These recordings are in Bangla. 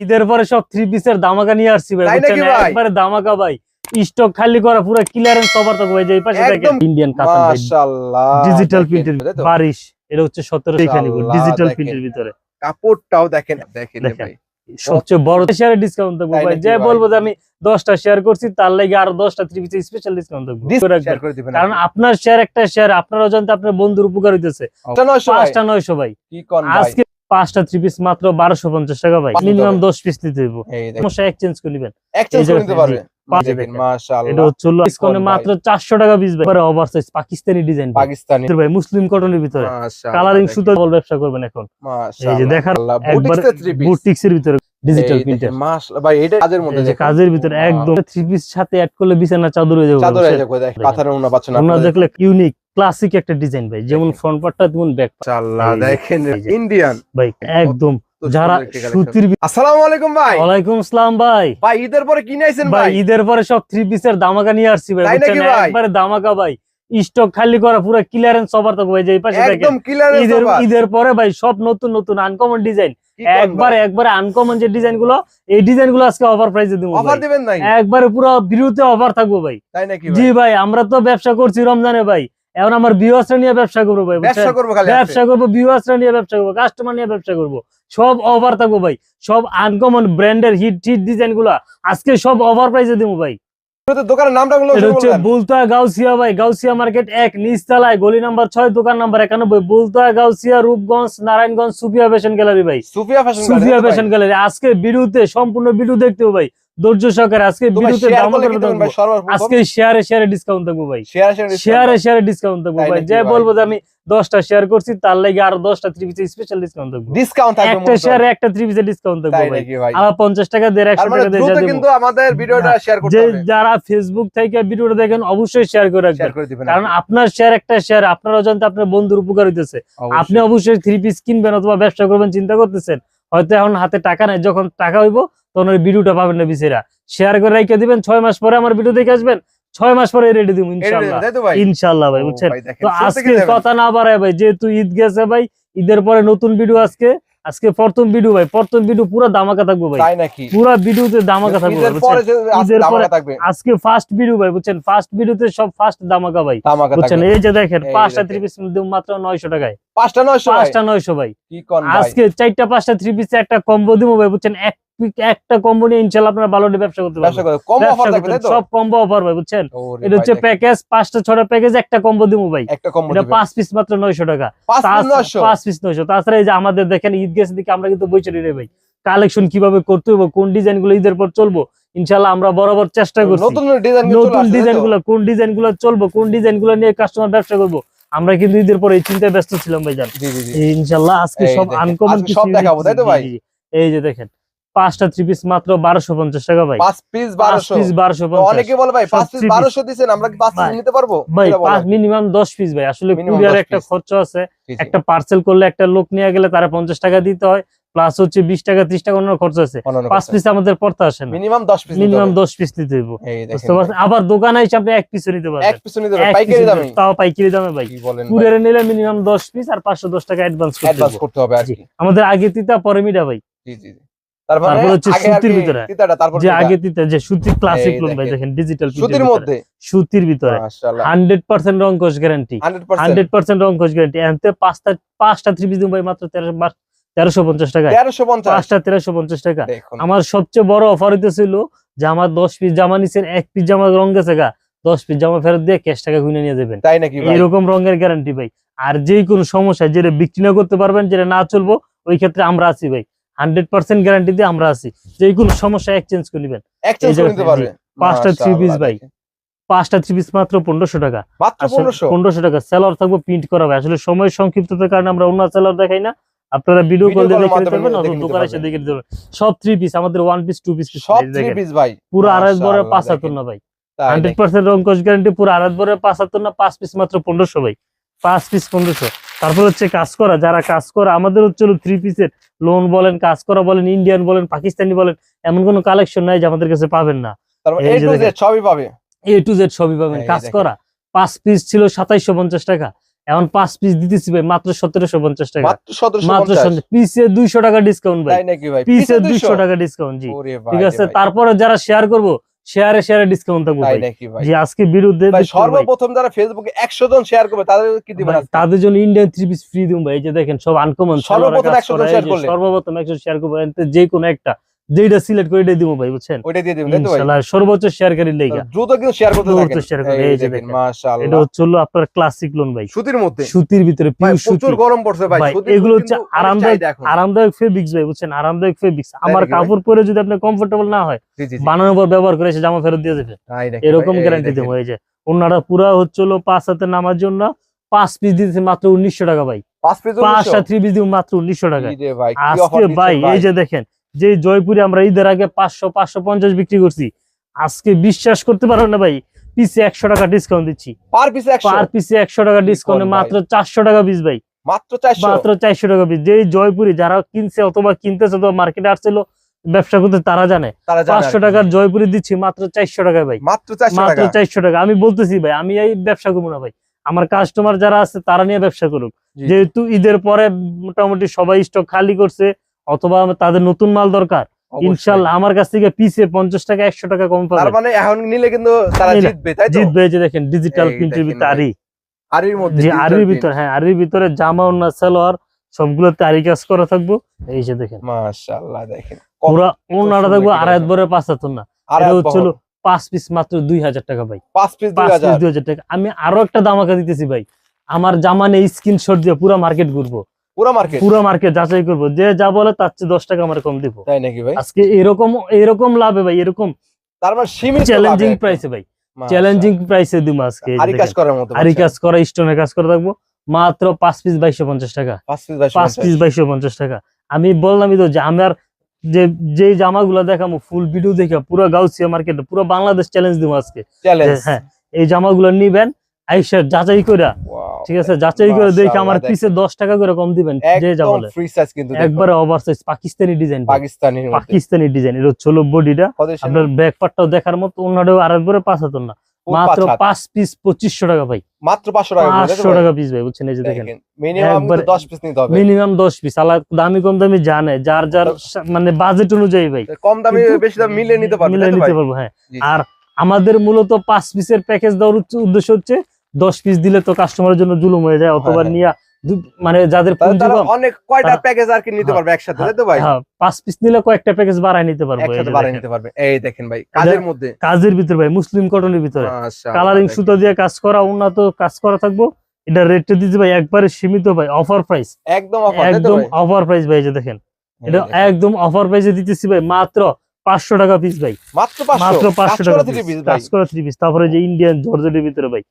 ঈদের পরে সব থ্রি পিসের দামাকা নিয়ে আসছি ভাই? একবারে দামাকা ভাই। স্টক খালি করা পুরো ক্লিয়ারেন্স কভার তো ভাই যে এই পাশে দেখেন। ইন্ডিয়ান কাতান মাশাআল্লাহ ডিজিটাল প্রিন্টের বারিশ এটা হচ্ছে সতেরো এখানে মাশাআল্লাহ, ডিজিটাল প্রিন্টের ভিতরে। কাপড়টাও দেখেন দেখেন। ভাই। সবচেয়ে বড় শেয়ারে ডিসকাউন্ট দেবো ভাই। যে বলব যে আমি দশটা শেয়ার করছি তার লাগে আরও দশটা থ্রি পিসের স্পেশাল ডিসকাউন্ট দেবো কারণ আপনার শেয়ার একটা শেয়ার আপনার অজান্তে আপনার বন্ধুর উপকার হইতেছে। এটা 900 ভাই। পাঁচটা নয়শো ভাই? আজকে পাঁচটা থ্রি পিস মাত্র বারোশো পঞ্চাশ টাকা ভাই। মিনিমাম দশ পিস নিতে হইব। সমস্যা এক্সচেঞ্জ করে নিবেন। মাত্র চারশো টাকা piece over size Pakistani design Pakistani. ভাই মুসলিম কটনের ভিতরে। কালারিং সুতো ব্যবসা করবেন এখন। এই যে দেখার একবার বুটিক্সের থ্রি বুটিক্স এর ভিতরে ডিজিটাল প্রিন্টার মাশাআল্লাহ ভাই এটা কাজের মধ্যে যে কাজের ভিতরে একদম থ্রি পিস সাথে অ্যাড করলে বিছানা চাদর হয়ে যাবে চাদর পাচ্ছেন আপনারা দেখলে ইউনিক ক্লাসিক একটা ডিজাইন ভাই যেমন ফ্রন্ট পার্টটা তেমন ব্যাক যে, দেখেন ইন্ডিয়ান ভাই একদম যারা। সুতির আসসালামু আলাইকুম ভাই। ওয়ালাইকুম আসসালাম ভাই। ভাই ঈদের পরে কি নাইছেন ভাই ঈদের পরে সব থ্রি পিসের দামাকা নিয়ে আসছি ভাই? একবারে দামাকা ভাই। স্টক খালি করা পুরো ক্লিয়ারেন্স অফার তো ভাই যে পাশে দেখেন। ঈদের ঈদের পরে ভাই সব নতুন নতুন আনকমন ডিজাইন একবারে একবারে আনকমন যে ডিজাইনগুলো এই ডিজাইনগুলো আজকে অফার প্রাইসে দিব অফার দিবেন নাই? একবারে পুরো বিরুতে অফার থাকব ভাই। তাই নাকি জি ভাই আমরা তো ব্যবসা করছি রমজানে ভাই। এখন আমার ভিউয়ার্সরা নিয়ে ব্যবসা করব ভাই? ব্যবসা করব ব্যবসা করব নিয়ে ব্যবসা করব কাস্টমার নিয়ে ব্যবসা করব। সব অফার থাকব ভাই সব আনকমন ব্র্যান্ডের হিট হিট ডিজাইনগুলা আজকে সব অফার প্রাইসে দিব ভাই। আপনাদের দোকানের নামটা হচ্ছে বুলতা গাউসিয়া ভাই গাউসিয়া মার্কেট এক নিচতলায় গলি নাম্বার ছয় দোকান নাম্বার একানব্বই। বুলতা গাউসিয়া রূপগঞ্জ নারায়ণগঞ্জ সুফিয়া ফ্যাশন গ্যালারি ভাই। Sufia fashion Sufia fashion gallery আজকে ভিডিওতে সম্পূর্ণ ভিডিও দেখতে ভাই। ধৈর্য সহকারে আজকে শেয়ার দাম আজকে শেয়ারে শেয়ারে ডিসকাউন্ট থাকব ভাই। শেয়ার শেয়ার ডিসকাউন্ট থাকব ভাই। নাকি যে ভাই? বলব যে আমি দশটা শেয়ার করছি তার লাগে আরও দশটা থ্রি স্পেশাল ডিসকাউন্ট থাকব ডিসকাউন্ট একটা শেয়ারে একটা থ্রি ডিসকাউন্ট থাকব ভাই। আবার পঞ্চাশ টাকা দেড় একশো মানে টাকা দিয়ে কিন্তু আমাদের ভিডিওটা শেয়ার করতে হবে। যারা ফেসবুক থেকে ভিডিওটা দেখেন অবশ্যই শেয়ার করে রাখবেন। কারণ আপনার শেয়ার একটা শেয়ার আপনার অজান্তে আপনার বন্ধুর উপকার হইতেছে। আপনি অবশ্যই থ্রি পিস কিনবেন অথবা ব্যবসা করবেন চিন্তা করতেছেন। হয়তো এখন হাতে টাকা নাই যখন টাকা হইব তখন ওই ভিডিওটা পাবেন না বিচেরা শেয়ার করে রেখে দিবেন ছয় মাস পরে আমার ভিডিও দেখে আসবেন ছয় মাস পরে রেডি দিব ইনশাল্লাহ। ইনশাল্লাহ ভাই বুঝছেন? তো আজকে কথা না বাড়ায় ভাই যেহেতু ঈদ গেছে ভাই ঈদের পরে নতুন ভিডিও আজকে আজকে প্রথম ভিডিও ভাই প্রথম ভিডিও পুরো দামাকা থাকব ভাই। পুরো ভিডিওতে দামাকা থাকব ঈদের পরে বুঝছেন? আজকে ফার্স্ট ভিডিও ভাই বুঝছেন? ফার্স্ট ভিডিওতে সব ফার্স্ট দামাকা ভাই বুঝছেন? এই যে দেখেন পাঁচটা। থ্রি পিস মাত্র নয়শো টাকায়। পাঁচটা নয়শো পাঁচটা নয়শো ভাই। আজকে চারটা পাঁচটা থ্রি পিস একটা কম্বো দিব ভাই বুঝছেন? এক একটা কম্বো নিয়ে ইনশাল্লাহ আপনারা ভালো ব্যবসা করতে পারবেন। সব কম্বো অফার ভাই বুঝছেন? এটা হচ্ছে প্যাকেজ পাঁচটা ছটা প্যাকেজ একটা কম্বো দিব ভাই। এটা পাঁচ পিস মাত্র নয়শো টাকা। পাঁচ পিস নয়শো? তাছাড়া এই যে আমাদের দেখেন ঈদ গেছে দিকে আমরা কিন্তু বই চলি রে ভাই। কালেকশন কীভাবে করতে হবে কোন ডিজাইনগুলো ঈদের পর চলবো ইনশাল্লাহ আমরা বরাবর চেষ্টা করছি। নতুন ডিজাইনগুলো কোন ডিজাইনগুলো চলবো কোন ডিজাইনগুলো নিয়ে কাস্টমার ব্যবসা করব আমরা কিন্তু ঈদের পরে এই চিন্তায় ব্যস্ত ছিলাম ভাই জান ইনশাল্লাহ আজকে সব আনকমন সব দেখাবো, তাই তো ভাই? এই যে দেখেন পাঁচটা থ্রি পিস মাত্র বারোশো পঞ্চাশ টাকা ভাই। পাঁচ পিস বারোশো। পিস বারোশো অনেকে বলে ভাই পাঁচ পিস বারোশো দিচ্ছেন আমরা কি পাঁচ পিস নিতে পারব? ভাই মিনিমাম দশ পিস ভাই। আসলে কুরিয়ার একটা। খরচ আছে। একটা পার্সেল করলে একটা লোক নিয়ে গেলে তারা পঞ্চাশ টাকা দিতে হয় প্লাস হচ্ছে বিশ টাকা ত্রিশ টাকা অন্য খরচ আছে। পাঁচ পিস আমাদের পড়তে আসে না। মিনিমাম দশ পিস মিনিমাম দশ পিস নিতে হইব। বুঝতে পারছেন? আবার দোকানে এসে আপনি এক পিসও নিতে এক পারবেন পিস নিতে পারবেন। পাইকারি দামে। তাও পাইকারি দামে ভাই। কুরিয়ারে নিলে মিনিমাম দশ পিস আর পাঁচশো দশ টাকা অ্যাডভান্স করতে হবে আমাদের আগে তিতা পরে মিডা ভাই। জি জি। তারপরে হচ্ছে সুতির ভিতরে। যে আগে তিতা যে সুতির ক্লাসিক লোন ভাই দেখেন। দেখেন ডিজিটাল সুতির মধ্যে। সুতির ভিতরে। রং কোষ গ্যারান্টি 100% পার্সেন্ট রং কোষ গ্যারান্টি পাঁচটা পাঁচটা থ্রি পিস ভাই মাত্র তেরো তেরোশো পঞ্চাশ 1350 পাঁচটা তেরোশো পঞ্চাশ টাকা। আমার সবচেয়ে বড় অফার হইতেছিল যে আমার দশ পিস জামা নিচ্ছেন এক পিস জামা রং গেছে গা দশ পিস জামা ফেরত দিয়ে ক্যাশ টাকা কিনে নিয়ে যাবেন। তাই নাকি ভাই? এইরকম রঙের গ্যারান্টি ভাই। আর যে কোনো সমস্যা যেটা বিক্রি না করতে পারবেন যেটা না চলবো ওই ক্ষেত্রে আমরা আছি ভাই। হান্ড্রেড পার্সেন্ট গ্যারান্টি দিয়ে আমরা আছি। যে কোনো সমস্যা এক্সচেঞ্জ করে নেবেন। পাঁচটা থ্রি পিস ভাই। পাঁচটা থ্রি পিস মাত্র পনেরোশো টাকা। মাত্র 1500 পনেরোশো? টাকা। সেলার থাকব প্রিন্ট করা হবে আসলে সময় সংক্ষিপ্ততার কারণে আমরা অন্য সেলার দেখাই না। আপনারা ভিডিও কল দিয়ে call এর দেখে নিতে মাধ্যমে পারবেন অথবা দোকানে এসে দেখে নিতে পারবেন। সব থ্রি পিস আমাদের ওয়ান পিস টু পিস সব থ্রি পিস ভাই। পুরো আড়াই বরে মাশাআল্লাহ, পাঁচ দেখেন। না ভাই। তাই হান্ড্রেড নাকি? পার্সেন্ট রং কোচ গ্যারান্টি পুরো আড়াই বরে পাঁচ হাজার না পাঁচ পিস মাত্র পনেরোশো ভাই। পাঁচ পিস পনেরোশো। তারপর হচ্ছে কাজ করা যারা কাজ করা আমাদের হচ্ছে থ্রি পিসের লোন বলেন কাজ করা বলেন ইন্ডিয়ান বলেন পাকিস্তানি বলেন এমন কোনো কালেকশন নাই যে আমাদের কাছে পাবেন না। সবই পাবে? এ টু জেড সবই পাবেন কাজ করা। পাঁচ পিস ছিল সাতাইশো পঞ্চাশ টাকা। এখন পাঁচ পিস দিতেছি ভাই মাত্র সতেরোশো পঞ্চাশ টাকা। মাত্র পিসে দুইশো টাকা ডিসকাউন্ট ভাই। পিসে দুইশো? টাকা ডিসকাউন্ট জি। ঠিক আছে। তারপরে যারা শেয়ার করব শেয়ারে শেয়ারে ডিসকাউন্ট থাকবে তাই নাকি ভাই? জি আজকে বিরুদ্ধে ভাই সর্বপ্রথম যারা ফেসবুকে একশো জন শেয়ার করবে তাদের কি দিবেন তাদের জন্য ইন্ডিয়ান থ্রি পিস ফ্রি দিম ভাই। এই যে দেখেন সব আনকমন সর্বপ্রথম 100 জন share করলে? সর্বপ্রথম একশো শেয়ার করব যে কোনো একটা যেটা সিলেক্ট করে এটাই দিব ভাই বুঝছেন? ওইটা দিয়ে দিবেন ইনশাআল্লাহ সর্বোচ্চ শেয়ারকারীর লেগা। দ্রুত কিন্তু শেয়ার করতে দ্রুত থাকেন। share করতে, এই এই যে দেখেন দেখেন। এটা মাশাআল্লাহ হচ্ছে হলো আপনার ক্লাসিক লোন ভাই। সুতির মধ্যে? সুতির ভিতরে পিওর সুতি প্রচুর গরম পড়ছে ভাই এগুলো হচ্ছে আরামদায়ক- আরামদায়ক ফেব্রিক্স ভাই বুঝছেন? আরামদায়ক ফেব্রিক্স আমার কাপড় পরে যদি আপনি কমফোর্টেবল না হয়। বানানোর পর ব্যবহার করে সে জামা ফেরত দিয়ে দেবে। এরকম গ্যারান্টি। দেবো এই যে। ওনারা পুরা হচ্ছে হলো পাঁচ হাতে নামার জন্য পাঁচ পিস দিতেছে মাত্র উনিশশো টাকা ভাই। পাঁচ পাঁচটা থ্রি পিস দিব মাত্র উনিশশো টাকা আজকে ভাই এই যে দেখেন যে জয়পুরে আমরা ঈদের আগে পাঁচশো পাঁচশো পঞ্চাশ বিক্রি করছি আজকে বিশ্বাস করতে পারবেন না ভাই পিসে একশো টাকা ডিসকাউন্ট দিচ্ছি। পার পিসে পার পিসে একশো টাকা ডিসকাউন্টে? মাত্র চারশো টাকা পিস ভাই। মাত্র মাত্র চারশো টাকা পিস যেই জয়পুরি যারা কিনছে অথবা কিনতেছে অথবা মার্কেটে আসছিল ব্যবসা করতে তারা জানে। পাঁচশো টাকার জয়পুরি দিচ্ছি মাত্র চারশো টাকা ভাই। মাত্র মাত্র চারশো টাকা। আমি বলতেছি ভাই আমি এই ব্যবসা করব না ভাই। আমার কাস্টমার যারা আছে তারা নিয়ে ব্যবসা করুক। যেহেতু ঈদের পরে মোটামুটি সবাই স্টক খালি করছে অথবা তাদের নতুন মাল দরকার। ইনশাল্লাহ আমার কাছ থেকে পিসে পঞ্চাশ টাকা একশো টাকা কম তার পাবে মানে এখন নিলে কিন্তু তারা জিতবে তাই জিতবে যে দেখেন ডিজিটাল প্রিন্টের ভিতরে আরি আরির মধ্যে যে আরির ভিতরে হ্যাঁ আরির ভিতরে জামা ওনা সালোয়ার সবগুলোতে আরি কাজ করা থাকব। এই যে দেখেন। মাশাআল্লাহ দেখেন। পুরা ওনাটা থাকব কি আড়াই বরে পাঁচ হাতন না। আর পাঁচ পিস মাত্র দুই হাজার টাকা ভাই। পাঁচ পিস দুই হাজার। টাকা। আমি আরও একটা দামাকা দিতেছি ভাই। আমার জামা নেই স্ক্রিনশট দিয়ে পুরো মার্কেট ঘুরবো। পুরো মার্কেট? পুরো মার্কেট যাচাই করব। যে যা বলে তার চেয়ে দশ টাকা আমার কম দিব। তাই নাকি ভাই? আজকে এরকম এরকম লাভে ভাই এরকম তার মানে সীমিত চ্যালেঞ্জিং প্রাইসে ভাই। চ্যালেঞ্জিং প্রাইসে দিব আজকে। আরি কাজ করার মতো আরি কাজ করা স্টোনের কাজ করে থাকব। মাত্র পাঁচ পিস বাইশশো পঞ্চাশ টাকা। পাঁচ পিস বাইশ বাইশশো পঞ্চাশ টাকা। আমি বললামই তো যে আমার যে যে জামাগুলো দেখাবো ফুল ভিডিও দেখে পুরো গাউসিয়া মার্কেটে পুরো বাংলাদেশ চ্যালেঞ্জ দিব আজকে। হ্যাঁ এই জামাগুলো নিবেন আইসা যাচাই করে ঠিক আছে যাচাই করে দেখে আমার পিছে দশ টাকা করে কম দিবেন যে যা বলে। ফ্রি সাইজ কিন্তু একবারে over size Pakistani design Pakistani Pakistani design এটা হচ্ছে বডিটা আপনার ব্যাক পার্টটাও দেখার মতো অন্যটাও আর একবারে পাঁচ হাতন না। মাত্র পাঁচ পিস পঁচিশশো টাকা ভাই। মাত্র 500 টাকা পিস ভাই বুঝছেন এই যে দেখেন। মিনিমাম একবারে- 10 পিস নিতে হবে। মিনিমাম দশ পিস আলা দামি কম দামি জানে যার যার মানে বাজেট অনুযায়ী ভাই। কম দামি বেশি দাম মিলে নিতে পারবে মিলিয়ে নিতে পারব হ্যাঁ। আর আমাদের মূলত পাঁচ পিসের প্যাকেজ দেওয়ার উদ্দেশ্য হচ্ছে দশ পিস দিলে তো কাস্টমারের জন্য জুলুম হয়ে যায় অথবা হ্যাঁ। নিয়ে মানে যাদের তাহলে পুঁজি তারা কম, অনেক কয়টা প্যাকেজ আর কি নিতে হ্যাঁ, পারবে একসাথে তাই তো ভাই? হ্যাঁ, পাঁচ পিস নিলে কয়েকটা প্যাকেজ বাড়ায় নিতে পারব একসাথে যে নিতে পারবে। এই দেখেন ভাই কাজের মধ্যে। কাজের ভিতরে ভাই মুসলিম কটনের ভিতরে। কালারিং। সুতা দিয়ে কাজ করা উন্নত কাজ করা থাকব। এটা রেটটা দিতে ভাই একবারে সীমিত ভাই অফার প্রাইস একদম অফার একদম অফার প্রাইস ভাই যে দেখেন। এটা একদম অফার প্রাইসে দিতেছি ভাই মাত্র পাঁচশো টাকা পিস ভাই। মাত্র মাত্র পাঁচশো টাকা কাজ করা থ্রি পিস তারপরে যে ইন্ডিয়ান জর্জেটের ভিতরে ভাই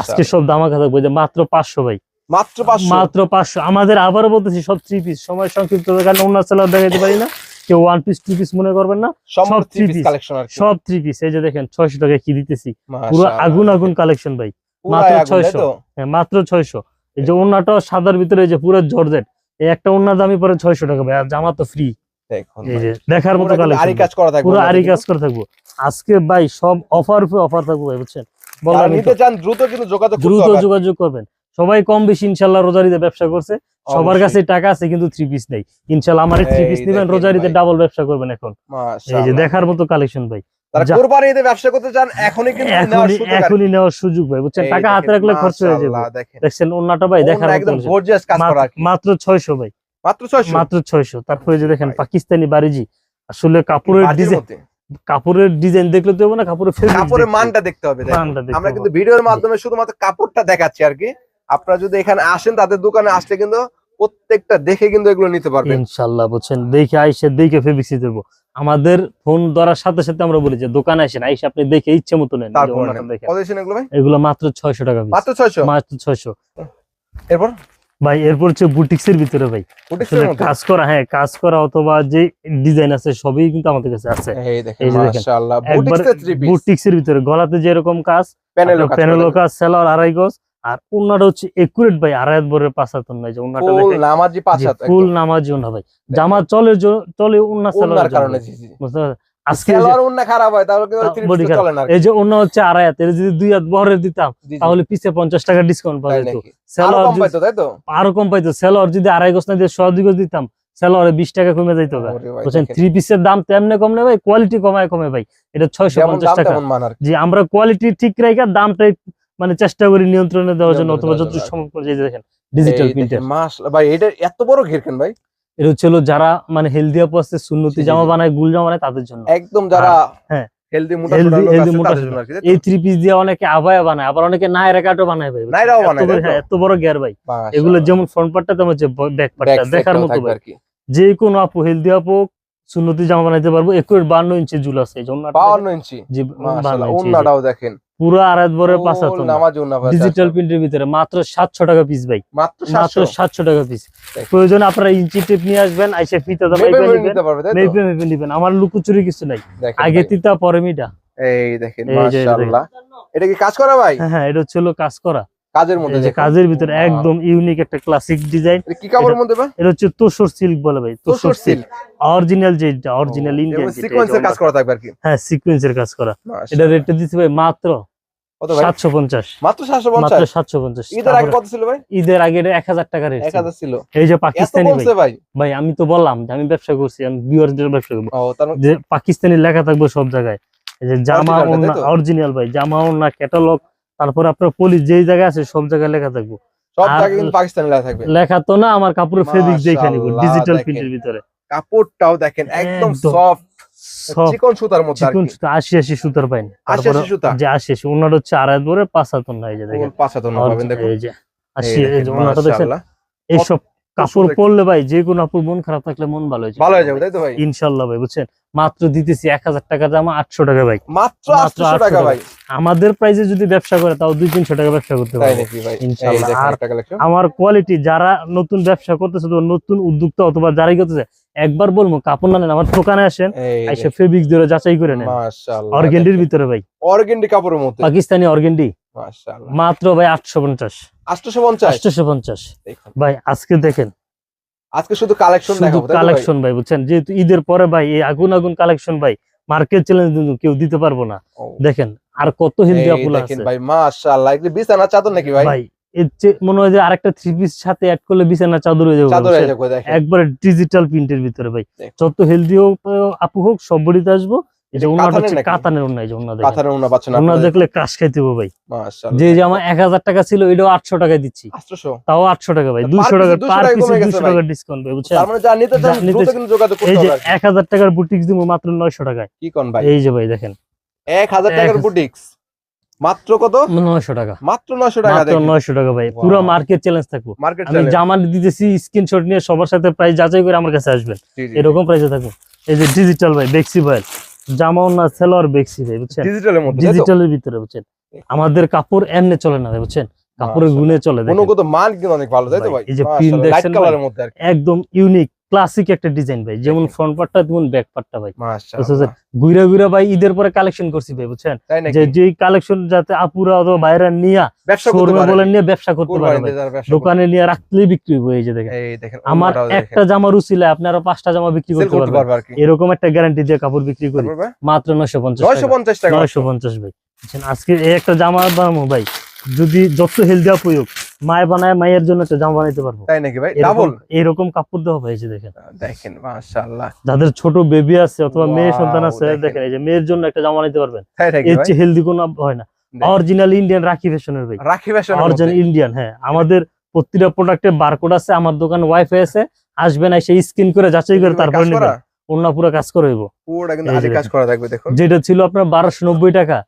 আজকে সব দামাকা থাকবে যে মাত্র পাঁচশো ভাই। মাত্র 500 মাত্র পাঁচশো। আমাদের আবারও বলতেছি সব থ্রি পিস সময় সংক্ষিপ্ত কারণে অন্য সেলার দেখাতে পারি না। কেউ ওয়ান পিস টু পিস মনে করবেন না। সব থ্রি পিস সব থ্রি পিস এই যে দেখেন ছয়শো টাকা কি দিতেছি? পুরো আগুন আগুন কালেকশন ভাই। মাত্র আগুন, তাই 600 তো? হ্যাঁ মাত্র ছয়শো। এই যে ওনাটাও সাদার ভিতরে যে পুরো জর্জেট এই একটা ওনার দামি পরে ছয়শো টাকা ভাই। আর জামা তো ফ্রি দেখুন দেখার মতো আরি কাজ করা থাকবে পুরো আরি কাজ করে থাকব। আজকে ভাই সব অফার অফার থাকব ভাই বুঝছেন? যারা নিতে চান দ্রুত কিন্তু যোগাযোগ দ্রুত যোগাযোগ করবেন। সবাই কম বেশি ইনশাল্লাহ রোজারিতে ব্যবসা করছে। সবার কাছে টাকা আছে কিন্তু থ্রি পিস নেই। ইনশাল্লাহ আমার থ্রি পিস নিবেন রোজারিতে ডাবল ব্যবসা করবেন এখন। এই যে দেখার মতো কালেকশন ভাই। এখনই নেওয়ার এখনই সুযোগ ভাই বুঝছেন? টাকা হাতে রাখলে খরচ হয়ে যাবে। দেখছেন ওনাটা ভাই দেখার। মাত্র ছয়শো ভাই। মাত্র 600 মাত্র ছয়শো। তারপরে যে দেখেন পাকিস্তানি বাড়িজি আসলে কাপড়ের ডিজাইন কাপড়ের ডিজাইন দেখলে তো হবে না কাপড়ের কাপড়ের মানটা দেখতে হবে আমরা কিন্তু ভিডিওর মাধ্যমে শুধুমাত্র কাপড়টা দেখাচ্ছি আর কি। আপনারা যদি এখানে আসেন তাদের দোকানে আসলে কিন্তু প্রত্যেকটা দেখে কিন্তু এগুলো নিতে পারবেন। ইনশাল্লাহ বুঝছেন? দেখে আইসে দেখে ফেব্রিক্সি দেবো আমাদের ফোন ধরার সাথে সাথে আমরা বলি যে দোকানে আসেন আইসে আপনি দেখে ইচ্ছে মতো নেন। এগুলো ভাই? এগুলো মাত্র ছয়শো টাকা মাত্র 600 মাত্র ছয়শো। এরপর? ভাই এরপর হচ্ছে বুটিক্স এর ভিতরে ভাই। বুটিক্সের কাজ করা হ্যাঁ কাজ করা অথবা যে ডিজাইন আছে সবই কিন্তু আমাদের কাছে আছে। বুটিক্সের ভিতরে গলাতে যেরকম কাজ প্যানেল কাজ সেলার আড়াই গজ আর ওনাটা হচ্ছে একুরেট ভাই আড়াই বরের পাঁচ হাত নাই যে ওনাটা ফুল নামাজি পাঁচ হাত ফুল নামাজি ওনা ভাই। জামা চলে চলে ওনা সেলার কারণে বুঝতে পারছেন? আজকে খারাপ হয় তাহলে। এই যে অন্য হচ্ছে আড়াই হাত এর যদি দুই হাত দিতাম। তাহলে পিছে পঞ্চাশ টাকা ডিসকাউন্ট পাওয়া যেত। আরও কম পাইতো যদি আড়াই গোছ না দিয়ে সোয়া দুই গোছ দিতাম সেলোয়ারে বিশ টাকা কমে যাইতো গা। বুঝছেন? থ্রি পিসের দাম তেমনে ভাই কোয়ালিটি কমায় কমে ভাই। এটা ছয়শো পঞ্চাশ টাকা। আমরা কোয়ালিটি ঠিক রাখা দামটা মানে চেষ্টা করি নিয়ন্ত্রণে দেওয়ার জন্য অথবা যত সম্ভব করে দেখেন ডিজিটাল প্রিন্টার দেখেন, ভাই এটা এত বড় ঘের কেন ভাই? এটা হচ্ছে যারা মানে হেলদি আপ আছে সুন্নতি জামা বানায় গুল জামা বানায় তাদের জন্য একদম যারা হ্যাঁ। হেলদি মোটা মোটা? এই থ্রি পিস দিয়ে অনেকে আবায়া বানায় আবার অনেকে নায়রা কাটও বানায় ভাই নায়রাও? হ্যাঁ, এত বড় গিয়ার ভাই এগুলো যেমন ফ্রন্ট পার্টটা তেমন হচ্ছে ব্যাক পার্টটা দেখার মতো আর কি। যে কোনো আপু হেলদি আপু সুন্নতি জামা বানাইতে পারব একুশ বান্ন ইঞ্চি ঝুল আছে এই জন্য 52 ইঞ্চি জি মাশাআল্লাহ, 52 ইঞ্চি, জি। উন্নাটাও দেখেন পুরো আড়াই বরের পাঁচ হাত ডিজিটাল প্রিন্টের ভিতরে মাত্র সাতশো টাকা পিস ভাই। মাত্র মাত্র 700 সাতশো টাকা পিস প্রয়োজন আপনারা ইঞ্চি টেপ নিয়ে আসবেন আইসে ফিতা নিবেন। আমার লুকোচুরি কিছু নাই। আগে তিতা পরে মিটা। এই দেখেন মাশাআল্লাহ। এটা কি কাজ করা ভাই? হ্যাঁ হ্যাঁ এটা হচ্ছে হলো কাজ করা। কাজের মধ্যে যে কাজের ভিতরে একদম ইউনিক একটা ক্লাসিক ডিজাইন এটা কি কাপড়ের মধ্যে ভাই? এটা হচ্ছে তোষর সিল্ক বলে ভাই তোষর সিল্ক অরিজিনাল যেটা অরিজিনাল ইন্ডিয়ান সিকোয়েন্সের কাজ করা থাকবে আর কি। হ্যাঁ সিকোয়েন্সের কাজ করা। এটা। রেটটা দিচ্ছি ভাই মাত্র কত ভাই? সাতশো পঞ্চাশ। মাত্র 750 মাত্র সাতশো পঞ্চাশ। ঈদের আগে কত ছিল ভাই? ঈদের আগে এটা এক হাজার টাকা রেট 1000 ছিল। এই যে পাকিস্তানি ভাই। আমি তো বললাম যে আমি ব্যবসা করছি আমি ব্যবসা করব। যে পাকিস্তানি লেখা থাকবে সব জায়গায়। এই যে জামা? অরিজিনাল ভাই জামা ওন্না ক্যাটালগ তারপর আপনার পুলিশ যেই জায়গায় আছে সব জায়গায় লেখা থাকব। সব আর- জায়গায় কিন্তু পাকিস্তানি লেখা থাকবে। লেখা তো না আমার কাপড়ের ফেব্রিক দেখে নিব মাশাআল্লাহ, ডিজিটাল। প্রিন্টের ভিতরে। কাপড়টাও দেখেন একদম। সফট সব চিকন সুতার মধ্যে চিকন সুতা সুতার পাইন। সুতা? যে ওনার হচ্ছে আড়াই ধরে পাঁচ এই যে দেখেন। পাঁচ হাত ওন্না পাবেন দেখুন। এই যে আশি এই এই দেখেন, যে ওনাটা দেখছেন? মাশাআল্লাহ। এইসব কাপড় পরলে ভাই যে কোনো আপুর মন খারাপ থাকলে মন ভালো হয়ে যাবে ভালো হয়ে যাবে তাই তো ভাই? ইনশাল্লাহ ভাই বুঝছেন? মাত্র দিতেছি এক হাজার টাকা জামা আটশো টাকা ভাই। মাত্র মাত্র 800 টাকা ভাই। আমাদের প্রাইসে যদি ব্যবসা করে তাও দুই তিনশো টাকা ব্যবসা করতে পারব। ইনশাআল্লাহ। আর আমার কোয়ালিটি যারা নতুন ব্যবসা করতেছে নতুন উদ্যোক্তা অথবা যারাই করতেছে একবার বলব কাপড় না নেন আমার দোকানে আসেন এসে ফেব্রিক্স দিয়ে যাচাই করে নেন। মাশাআল্লাহ। অর্গেন্ডির ভিতরে ভাই। অর্গেন্ডি কাপড়ের মধ্যে। পাকিস্তানি অর্গেন্ডি মাশাআল্লাহ। মাত্র ভাই আটশো পঞ্চাশ। 850 আটশো পঞ্চাশ দেখুন ভাই আজকে দেখেন। আজকে শুধু কালেকশন? কালেকশন ভাই? বুঝছেন? যেহেতু ঈদের পরে ভাই এই আগুন আগুন কালেকশন ভাই মার্কেট চ্যালেঞ্জ কেউ দিতে পারব না। দেখেন আর কত আপুলা আছে। ভাই মাশাআল্লাহ বিছানা চাদর নাকি ভাই? মনে হয় যে আরেকটা থ্রি পিস সাথে অ্যাড করলে বিছানা চাদর হয়ে যাবে একবারে ডিজিটাল প্রিন্টের ভিতরে ভাই। যত হেলদি হোক আপু হোক সব বডিতে আসব। এটা কাতানের ওনা এই যে ওনা দেখেন কাঁথার পাচ্ছেন ওনা দেখলে ক্রাশ খাইতে ভাই। মাশাআল্লাহ। যে যে আমার এক হাজার টাকা ছিল এটাও টাকায় দিচ্ছি। 800 তাও আটশো টাকা ভাই। Per দুইশো piece টাকা পার টাকা পিসে কমে গেছে দুশো ভাই। টাকা ডিসকাউন্ট ভাই বুঝছেন? তার মানে যা নিতে চান দ্রুত কিন্তু যোগাযোগ করতে হবে আর কি। এক হাজার টাকার বুটিক্স দিব মাত্র নয়শো টাকায়। কি কোন ভাই? এই যে ভাই দেখেন। 1000 টাকার বুটিক্স মাত্র কত? নয়শো টাকা। মাত্র 900 টাকা মাত্র ভাই। পুরো মার্কেট চ্যালেঞ্জ থাকব। মার্কেট আমি জামা দিতেছি স্ক্রিনশট নিয়ে সবার সাথে প্রাইস যাচাই করে আমার কাছে আসবেন। এরকম প্রাইসে থাকব। এই যে ডিজিটাল ভাই বেক্সি ভাই জামাও না সেলোয়ার বেক্সি ভাই বুঝছেন? ডিজিটালের মধ্যে ডিজিটালের ভিতরে বুঝছেন? আমাদের কাপড় এমনি চলে না ভাই বুঝছেন? কাপড়ের গুণে চলে দেখেন। গুণগত মান কিন্তু অনেক ভালো তাই তো ভাই, এই যে দেখছেন কালারের মধ্যে একদম ইউনিক ক্লাসিক একটা ডিজাইন ভাই যেমন ফ্রন্ট পার্টটা তেমন ব্যাক পার্টটা ভাই। মাশাআল্লাহ। গুইরা গুইরা ভাই ঈদের পরে কালেকশন করছি ভাই বুঝছেন? যে যে কালেকশন যাতে আপুরা অথবা বাইরা নিয়ে ব্যবসা করতে শোরুমে পারে। বলে নিয়ে ব্যবসা করতে পারে দোকানে নিয়ে রাখলেই বিক্রি হবে এই যে দেখেন। এই দেখেন আমার একটা জামা রুচিলে আপনি আরও পাঁচটা জামা বিক্রি করতে পারবেন। এরকম একটা গ্যারান্টি দিয়ে কাপড় বিক্রি করি। মাত্র নয়শো পঞ্চাশ 950 টাকা। নয়শো পঞ্চাশ ভাই। বুঝছেন, আজকে এই একটা জামা বানাবো ভাই। যদি যত হেলদি আপ হোক মায় বানায় মায়ের জন্য একটা জামা বানাইতে পারব। তাই নাকি ভাই? ডাবল এরকম কাপড় দেওয়া যে দেখেন। দেখেন মাশাআল্লাহ। যাদের ছোট বেবি আছে অথবা মেয়ে সন্তান আছে দেখেন। এই যে মেয়ের জন্য একটা জামা বানাইতে পারবেন। এর চেয়ে হেলদি কোনো হয় না। অরিজিনাল ইন্ডিয়ান রাখি ফ্যাশনের ভাই। রাখি ফ্যাশন অরিজিনাল ইন্ডিয়ান হ্যাঁ। আমাদের প্রতিটা প্রোডাক্টে বারকোড আছে আমার দোকান ওয়াইফাই আছে। আসবেন এসে স্ক্রিন করে যাচাই করে তারপর নেবেন। অন্য পুরো কাজ করে হইব। পুরোটা কিন্তু এই আজকে কাজ করা থাকবে দেখুন। যেটা ছিল আপনার বারোশো নব্বই টাকা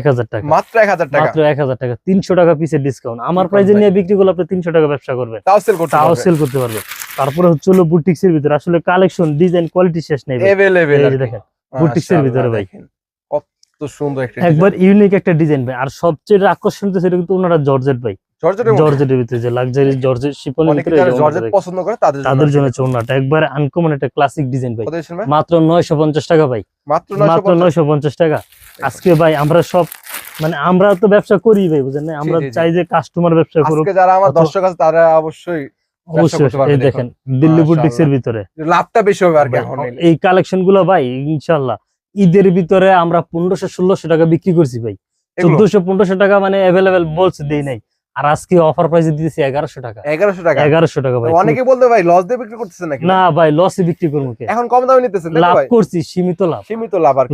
এক হাজার টাকা। মাত্র এক হাজার টাকা? মাত্র এক হাজার টাকা। তিনশো টাকা পিসের ডিসকাউন্ট আমার নিয়ে বিক্রি আপনি তিনশো টাকা ব্যবসা করবেন। সেল করতে তারপরে হচ্ছে হলো বুটিক্স এর ভিতরে। আসলে কালেকশন ডিজাইন কোয়ালিটি শেষ নেই দেখেন ভিতরে একবার ইউনিক একটা ডিজাইন ভাই। আর সবচেয়ে আকর্ষণ সেটা কিন্তু ওনারা ভাই। জর্জেটের ভিতরে যে লাক্সারি জর্জেট শিপনের ভিতরে এই জর্জেট পছন্দ করে তাদের জন্য তাদের জন্য চৌনাটা একবার আনকমন একটা ক্লাসিক ডিজাইন ভাই। কত দিয়েছেন ভাই? মাত্র নয়শো পঞ্চাশ টাকা ভাই। মাত্র মাত্র 950 টাকা। আজকে ভাই আমরা সব মানে আমরা তো ব্যবসা করি ভাই বুঝেন না? আমরা। চাই যে কাস্টমার ব্যবসা করুক। আজকে যারা আমার দর্শক আছে তারা অবশ্যই অবশ্যই দেখেন। দিল্লি বুটিক্স এর ভিতরে। লাভটা বেশি হবে আর কি এখন এই কালেকশনগুলো ভাই ইনশাল্লাহ ঈদের ভিতরে আমরা পনেরোশো ষোলোশো টাকা বিক্রি করছি ভাই। চোদ্দশো পনেরোশো টাকা মানে অ্যাভেলেবেল বলছে দেই নাই। আর আজকে অফার প্রাইসে দিতেছি এগারোশো টাকা। এগারোশো টাকা? এগারোশো টাকা ভাই অনেকে বলতে ভাই লস দিয়ে বিক্রি করতেছেন নাকি? না ভাই লসে বিক্রি করব এখন কম দামে নিতেছেন লাভ করছি সীমিত লাভ। সীমিত লাভ আর।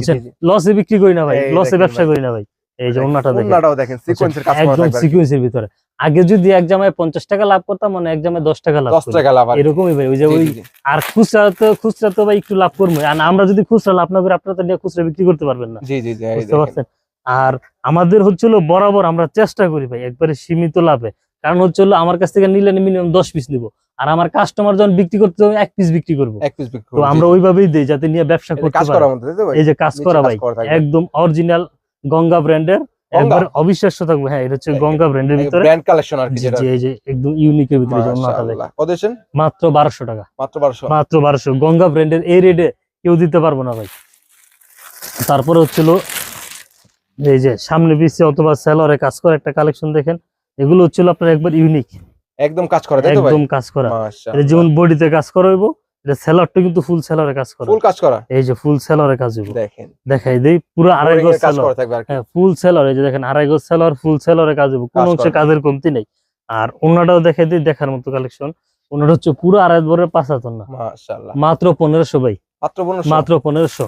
লসে বিক্রি করি না ভাই লসে ব্যবসা করি না ভাই। এই যে অন্যটা দেখেন। ওন্নাটাও দেখেন সিকোয়েন্সের কাজ করা একদম থাকবে আর কি। সিকুয়েন্সের ভিতরে। আগে যদি এক জামায় পঞ্চাশ টাকা লাভ করতাম মানে এক জামায় দশ টাকা লাভ। টাকা লাভ এরকমই ভাই ওই যে ওই। আর খুচরা তো খুচরা তো ভাই একটু লাভ করব। আর আমরা যদি খুচরা লাভ না করি আপনারা তো নিয়ে খুচরা বিক্রি করতে পারবেন না। জি জি জি বুঝতে পারছেন? আর আমাদের হচ্ছিল বরাবর আমরা চেষ্টা করি ভাই একবারে সীমিত লাভে। কারণ হচ্ছিল আমার কাছ থেকে নিলে মিনিমাম দশ পিস নিব। আর আমার কাস্টমার যখন বিক্রি করতে হবে এক পিস বিক্রি করব। এক পিস বিক্রি তো আমরা। ওইভাবেই দিই যাতে নিয়ে ব্যবসা করতে পারে। এই যে কাজ করা ভাই একদম অরিজিনাল গঙ্গা ব্র্যান্ডের একবার অবিশ্বাস্য থাকবে। হ্যাঁ এটা হচ্ছে গঙ্গা ব্র্যান্ডের ভিতরে। ব্র্যান্ড কালেকশন আর কি যেটা এই যে একদম ইউনিকের ভিতরে মাত্র বারোশো টাকা। মাত্র 1200 মাত্র বারোশো। গঙ্গা ব্র্যান্ডের এই রেটে কেউ দিতে পারব না ভাই। তারপরে হচ্ছিল এই যে সামনে পিছিয়ে অথবা সেলরে কাজ করা একটা কালেকশন দেখেন এগুলো হচ্ছিল আপনার একবার ইউনিক একদম কাজ করা তাই তো ভাই? একদম কাজ করা। এটা যেমন বডিতে কাজ করা হইব এটা সেলরটা কিন্তু ফুল সেলরে কাজ করা। ফুল কাজ করা? এই যে ফুল সেলরে কাজ হইব। দেখেন। দেখাই দেই পুরো আড়াই গজ সেলর হ্যাঁ ফুল সেলর এই যে দেখেন আড়াই গজ সেলর ফুল সেলরে কাজ হইব। কোন অংশে কাজের কমতি নেই। আর অন্যটাও দেখাই দিই দেখার মতো কালেকশন অন্যটা হচ্ছে পুরো আড়াই বরের পাঁচ হাজার না মাশাআল্লাহ। মাত্র পনেরোশো ভাই। মাত্র 1500 মাত্র পনেরোশো।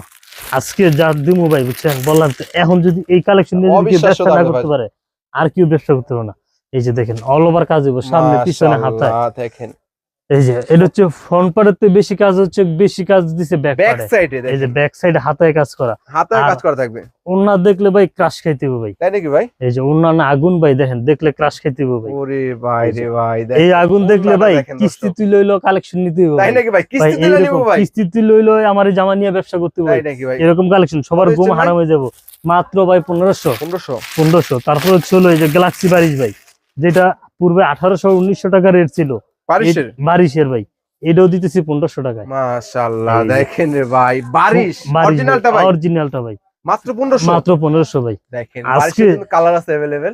আজকে যা দিমু ভাই বুঝছেন? বললাম তো, এখন যদি এই কালেকশন নিয়ে যদি ব্যবসা না করতে পারে আর কেউ ব্যবসা করতে পারে না। এই যে দেখেন অল ওভার কাজ হইব সামনে পিছনে হাতায়। দেখেন। এই যে এটা হচ্ছে ফ্রন্ট পার্টের তো বেশি কাজ হচ্ছে বেশি কাজ দিছে ব্যাক ব্যাক সাইডে এই যে ব্যাক সাইডে হাতায় কাজ করা। আর- কাজ করা থাকবে। ওন্না দেখলে ভাই ক্রাশ খাইতে হবে ভাই। তাই নাকি ভাই? এই যে ওন্না না আগুন ভাই দেখেন দেখলে ক্রাশ খাইতে হবে ভাই। ওরে ভাই রে ভাই এই আগুন দেখলে ভাই কিস্তি। তুই লইলো কালেকশন নিতে হবে তাই। নাকি ভাই? কিস্তি নিব এইরকম ভাই। কিস্তি তুই লইলো আমার জামা নিয়ে ব্যবসা করতে হবে তাই নাকি ভাই? এরকম কালেকশন সবার ঘুম হারাম হয়ে যাব। মাত্র ভাই পনেরোশো। 1500 পনেরোশো। তারপর হচ্ছে হলো এই যে গ্যালাক্সি বারিশ ভাই যেটা পূর্বে আঠারোশো উনিশশো টাকা রেট ছিল। বারিশের? ভাই। এটাও দিতেছি পনেরোশো টাকায়। মাশাল্লাহ দেখেন রে ভাই বারিশ অরিজিনালটা ভাই অরিজিনালটা ভাই? মাত্র পনেরোশো? মাত্র পনেরোশো ভাই। দেখেন কালার আছে অ্যাভেলেবেল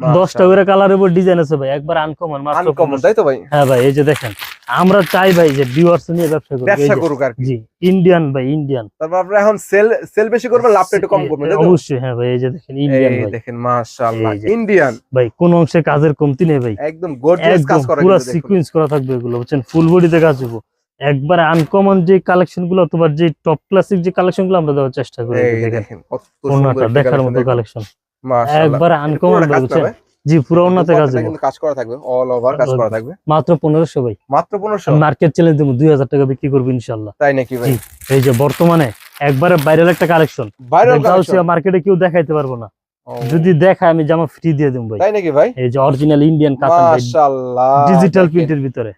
দশটা করে কালারের উপর ডিজাইন আছে ভাই একবার আনকমন আনকমন তাই তো ভাই? হ্যাঁ ভাই এই যে দেখেন আমরা চাই ভাই যে ভিউয়ার্স নিয়ে ব্যবসা ব্যবসা করুক আর জি ইন্ডিয়ান ভাই ইন্ডিয়ান তারপর এখন সেল সেল বেশি করবেন লাভটা একটু কম করবেন অবশ্যই হ্যাঁ ভাই এই যে দেখেন ইন্ডিয়ান ভাই। দেখেন মাশাআল্লাহ ইন্ডিয়ান ভাই কোন অংশে কাজের কমতি নেই ভাই। একদম গর্জিয়াস কাজ করা পুরো সিকোয়েন্স করা থাকবে এগুলো বুঝছেন? ফুল বডিতে কাজ হইব। একবার আনকমন যে কালেকশনগুলো অথবা যে টপ ক্লাসিক যে কালেকশনগুলো আমরা দেওয়ার চেষ্টা করি দেখেন। দেখার মতো কালেকশন একবারে আনকমন পুরোটা ভাই কাজ বুঝছেন? না ভাই? জি পুরো ওনাতে কাজ কিন্তু কাজ করা থাকবে অল ওভার কাজ করা থাকবে। মাত্র পনেরোশো ভাই। মাত্র 1500 মার্কেট চ্যালেঞ্জ দেবো টাকা বিক্রি করব ইনশাল্লাহ তাই নাকি ভাই? এই যে বর্তমানে একবারে ভাইরাল একটা কালেকশন ভাইরাল কালেকশন মার্কেটে কেউ দেখাইতে পারব না। যদি দেখায় আমি জামা ফ্রি দিয়ে দেবো ভাই। তাই নাকি ভাই? এই যে অরিজিনাল ইন্ডিয়ান কাতান মাশাআল্লাহ ডিজিটাল প্রিন্টের ভিতরে।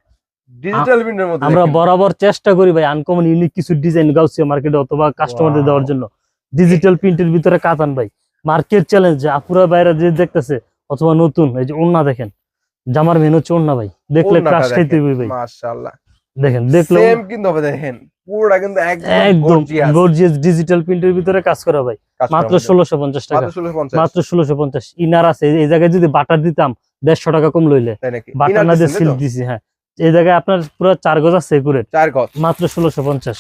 ডিজিটাল প্রিন্টের মধ্যে আমরা বরাবর চেষ্টা করি ভাই আনকমন ইউনিক কিছু ডিজাইন গাউসিয়া মার্কেটে অথবা কাস্টমারদের দেওয়ার জন্য। ডিজিটাল প্রিন্টের ভিতরে কাতান ভাই। মার্কেট চ্যালেঞ্জ যে আপুরা বাইরে যে দেখতেছে অথবা নতুন এই যে ওন্না দেখেন। জামার মেন হচ্ছে ওন্না ভাই। দেখলে ক্রাশ খাইতে হবে ভাই। মাশাআল্লাহ। দেখেন দেখলে সেম কিন্তু হবে দেখেন। পুরোটা কিন্তু একদম গর্জিয়াস ডিজিটাল প্রিন্টের ভিতরে কাজ করা ভাই। মাত্র ষোলোশো পঞ্চাশ টাকা। মাত্র 1650 মাত্র ষোলোশো পঞ্চাশ। ইনার আছে এই জায়গায় যদি বাটার দিতাম দেড়শো টাকা কম লইলে। বাটার না দিয়ে সিল্ক দিছি হ্যাঁ। এই জায়গায় আপনার পুরো চার গজ আছে একুরেট। চার গজ। মাত্র ষোলোশো পঞ্চাশ।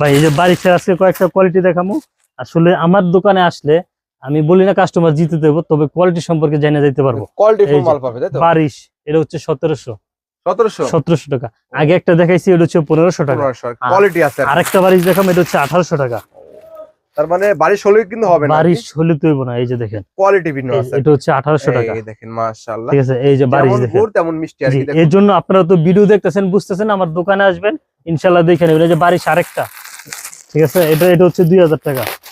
ভাই এই যে বারিশের আজকে কয়েকটা কোয়ালিটি দেখামো। আসলে আমার দোকানে আসলে আমি বলি না কাস্টমার জিতে দেবো তবে কোয়ালিটি সম্পর্কে জানিয়ে যাইতে পারব। কোয়ালিটি এই ফুল যে, মাল পাবে তাই তো? বারিশ এটা হচ্ছে সতেরোশো। 1700 সতেরোশো টাকা। আগে একটা দেখাইছি এটা হচ্ছে টাকা। কোয়ালিটি আছে আরেকটা বারিশ দেখাম এটা হচ্ছে আঠারোশো টাকা। তার মানে বাড়ি ষোলো কিন্তু হবে না বারিশ হলে তুইব না এই যে দেখেন। কোয়ালিটি ভিন্ন আছে। এটা হচ্ছে আঠারোশো টাকা। এই দেখেন মাশাআল্লাহ। ঠিক আছে এই যে বারিশ দেখেন। তেমন মিষ্টি আর কি এর জন্য আপনারা তো ভিডিও দেখতেছেন বুঝতেছেন আমার দোকানে আসবেন ইনশাল্লাহ দেখে নেবেন। এই যে বারিশ আরেকটা। ঠিক আছে এটা এটা হচ্ছে দুই হাজার টাকা। 2000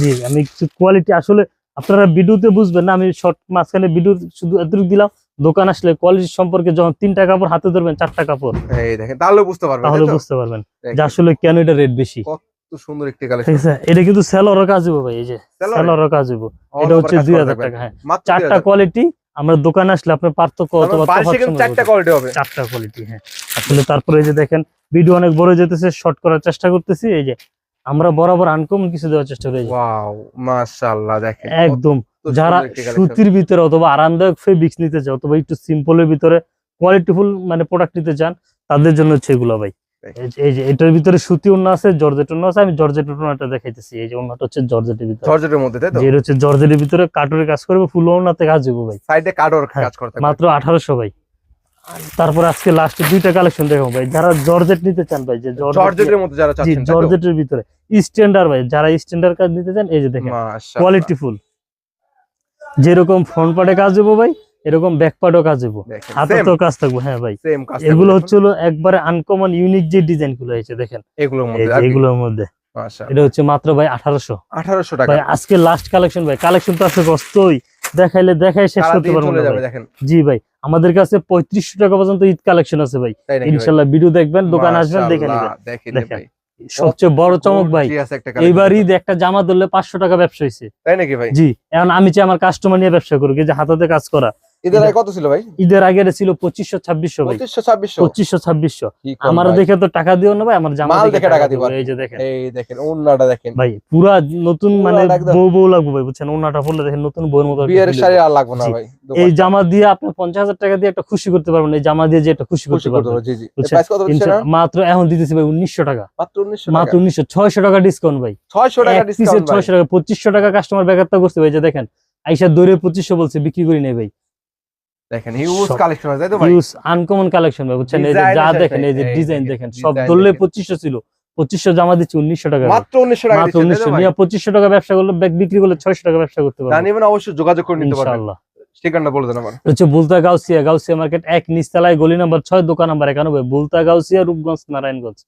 জি আমি কোয়ালিটি আসলে আপনারা ভিডিওতে বুঝবেন না আমি শর্ট মাঝখানে ভিডিও শুধু এতটুকু দিলাম। দোকান আসলে কোয়ালিটি সম্পর্কে যখন তিনটা কাপড় হাতে ধরবেন চারটা কাপড়। তাহলে বুঝতে পারবেন তাহলে বুঝতে পারবেন যে আসলে কেন এটা রেট বেশি। কত সুন্দর একটি কালেকশন এটা কিন্তু সেলরও কাজ হইব ভাই এই যে সেলরও কাজ হইব। এটা হচ্ছে দুই হাজার টাকা হ্যাঁ। চারটা কোয়ালিটি আমরা দোকানে আসলে আপনার পার্থক্য অথবা কোয়ালিটি হবে। চারটা কোয়ালিটি হ্যাঁ। আসলে তারপরে এই যে দেখেন ভিডিও অনেক বড় যেতেছে শর্ট করার চেষ্টা করতেছি এই যে আমরা বরাবর আনকমন কিছু দেওয়ার চেষ্টা করি। এই ওয়াও মাশাআল্লাহ দেখেন। একদম। যারা সুতির ভিতরে অথবা আরামদায়ক ফেব্রিক্স নিতে চায় অথবা একটু সিম্পলের ভিতরে কোয়ালিটিফুল মানে প্রোডাক্ট নিতে চান তাদের জন্য হচ্ছে এগুলো ভাই। এই যে- এটার ভিতরে সুতি ওন্না আছে জর্জেট ওন্না আছে আমি জর্জেট ওন্নাটা দেখাইতেছি। এই যে ওন্নাটা হচ্ছে জর্জেটের ভিতরে। জর্জেটের মধ্যে তাই তো? এটা হচ্ছে জর্জেটের ভিতরে কাটুরে কাজ করবে ফুল ওন্নাতে কাজ হবে ভাই। সাইডে হ্যাঁ, কাজ করা থাকবে মাত্র আঠারোশো ভাই। তারপর আজকে লাস্টে দুইটা কালেকশন দেখাবো ভাই। যারা জর্জেট নিতে চান ভাই যে জর্জেট জর্জেটের মধ্যে যারা চাচ্ছেন জর্জেটের ভিতরে। স্ট্যান্ডার্ড ভাই যারা স্ট্যান্ডার্ড কাজ নিতে চান এই যে দেখেন কোয়ালিটি ফুল যেরকম ফ্রন্ট পার্টে কাজ দেবো ভাই এরকম ব্যাক পার্টেও কাজ দেবো দেখেন, হাতে তো কাজ থাকব হ্যাঁ ভাই। এগুলো হচ্ছে একবারে আনকমন ইউনিক যে ডিজাইনগুলো হয়েছে দেখেন। এগুলোর মধ্যে এটা হচ্ছে মাত্র ভাই আঠারোশো। 1800 টাকা। ভাই আজকে লাস্ট কালেকশন ভাই কালেকশন তো আছে কষ্টই দেখাইলে দেখাই শেষ করতে পারব না দেখেন। জি ভাই আমাদের কাছে পঁয়ত্রিশশো টাকা পর্যন্ত ঈদ কালেকশন আছে ভাই। ইনশাল্লাহ ভিডিও দেখবেন দোকান আসবেন দেখে নেবেন। দেখেন। সবচেয়ে বড় চমক ভাই এইবার ঈদ একটা জামা ধরলে পাঁচশো টাকা ব্যবসা হয়েছে তাই নাকি ভাই? জি এখন আমি চাই আমার কাস্টমার নিয়ে ব্যবসা করুক যে হাতাতে কাজ করা ঈদের আগে কত ছিল ভাই? ঈদের আগে ছিল পঁচিশশো ছাব্বিশশো পঁচিশশো ছাব্বিশশো? পঁচিশশো ছাব্বিশশো। আমার দেখে তো টাকা দিও না ভাই আমার জামা দেখে টাকা দিবো। এই যে দেখেন। এই দেখেন ওন্নাটা দেখেন। ভাই পুরা নতুন মানে বউ বউ লাগবে ভাই বুঝছেন? ওনাটা পড়লে দেখেন নতুন বউর মতো বিয়ের শাড়ি আর লাগবে না ভাই এই জামা দিয়ে আপনি পঞ্চাশ হাজার টাকা দিয়ে একটা খুশি করতে পারবেন এই জামা দিয়ে যে একটা খুশি করতে পারবেন। জি জি। মাত্র এখন দিতেছি ভাই উনিশশো টাকা। মাত্র 1900 মাত্র উনিশশো ছয়শো টাকা ডিসকাউন্ট ভাই। 600 টাকা ডিসকাউন্ট ছয়শো টাকা পঁচিশশো টাকা কাস্টমার ব্যাঘাতটা করছে ভাই যে দেখেন। আইসা দৌড়ে পঁচিশশো বলছে বিক্রি করি নেই ভাই। দেখেন হিউজ কালেকশন আছে তো ভাই? ইউজ আনকমন কালেকশন ভাই বুঝছেন? এই যে যা দেখেন এই যে ডিজাইন দেখেন, সব দেখেন। পঁচিশশো ছিল পঁচিশশো জামা দিচ্ছি উনিশশো টাকা মাত্র 1900 টাকা মাত্র দিচ্ছেন তাই উনিশশো তো ভাই? নিয়ে পঁচিশশো টাকা ব্যবসা করলে ব্যাগ বিক্রি করলে ছয়শো টাকা ব্যবসা করতে পারবেন। নিবেন অবশ্যই যোগাযোগ করে নিতে পারবেন। ইনশাআল্লাহ। ঠিকানা বলে দেন আমার হচ্ছে বুলতা গাউসিয়া গাউসিয়া মার্কেট এক নিচতলায় গলি নাম্বার ছয় দোকান নাম্বার একানব্বই বুলতা গাউসিয়া রূপগঞ্জ নারায়ণগঞ্জ।